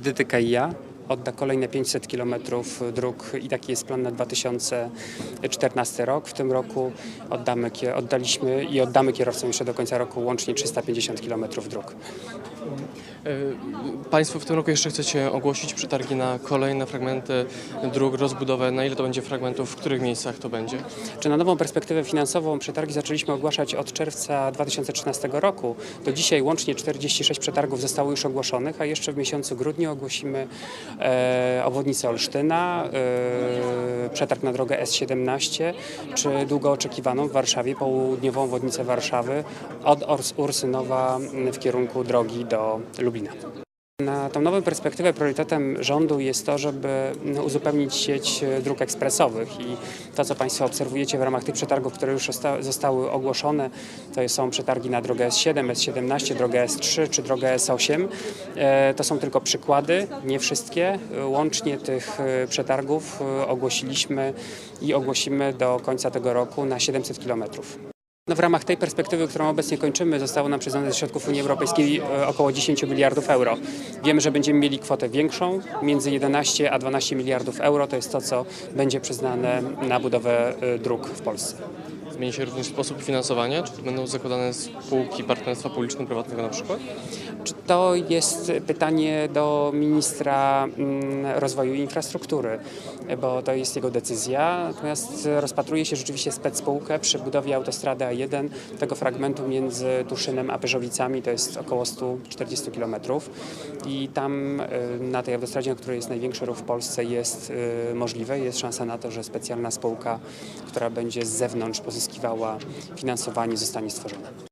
gidecekâia odda kolejne 500 km dróg i taki jest plan na 2014 rok. W tym roku oddamy, oddaliśmy i oddamy kierowcom jeszcze do końca roku łącznie 350 km dróg. E, Państwo w tym roku jeszcze chcecie ogłosić przetargi na kolejne fragmenty dróg, rozbudowę. Na ile to będzie fragmentów, w których miejscach to będzie? Czy na nową perspektywę finansową przetargi zaczęliśmy ogłaszać od czerwca 2013 roku. Do dzisiaj łącznie 46 przetargów zostało już ogłoszonych, a jeszcze w miesiącu grudniu ogłosimy e, obwodnicę Olsztyna, e, przetarg na drogę S17, czy długo oczekiwaną w Warszawie południową obwodnicę Warszawy od Ursynowa w kierunku drogi do Lublina. Na tą nową perspektywę priorytetem rządu jest to, żeby uzupełnić sieć dróg ekspresowych i to, co Państwo obserwujecie w ramach tych przetargów, które już osta- zostały ogłoszone, to są przetargi na drogę S7, S17, drogę S3 czy drogę S8. E, To są tylko przykłady, nie wszystkie. Łącznie tych e, przetargów e, ogłosiliśmy i ogłosimy do końca tego roku na 700 kilometrów. No w ramach tej perspektywy, którą obecnie kończymy, zostało nam przyznane ze środków Unii Europejskiej e, około 10 miliardów euro. Wiemy, że będziemy mieli kwotę większą, między 11 a 12 miliardów euro. To jest to, co będzie przyznane na budowę e, dróg w Polsce. Zmieni się również sposób finansowania? Czy będą zakładane spółki partnerstwa publiczno-prywatnego na przykład? Czy to jest pytanie do ministra mm, rozwoju i infrastruktury, bo to jest jego decyzja. Natomiast rozpatruje się rzeczywiście specspółkę przy budowie autostrady A1 tego fragmentu między Tuszynem a Pyrzowicami, to jest około 140 km. I tam y, na tej autostradzie, na której jest największy ruch w Polsce, jest y, możliwe, jest szansa na to, że specjalna spółka, która będzie z zewnątrz pozyskiwała finansowanie, zostanie stworzona.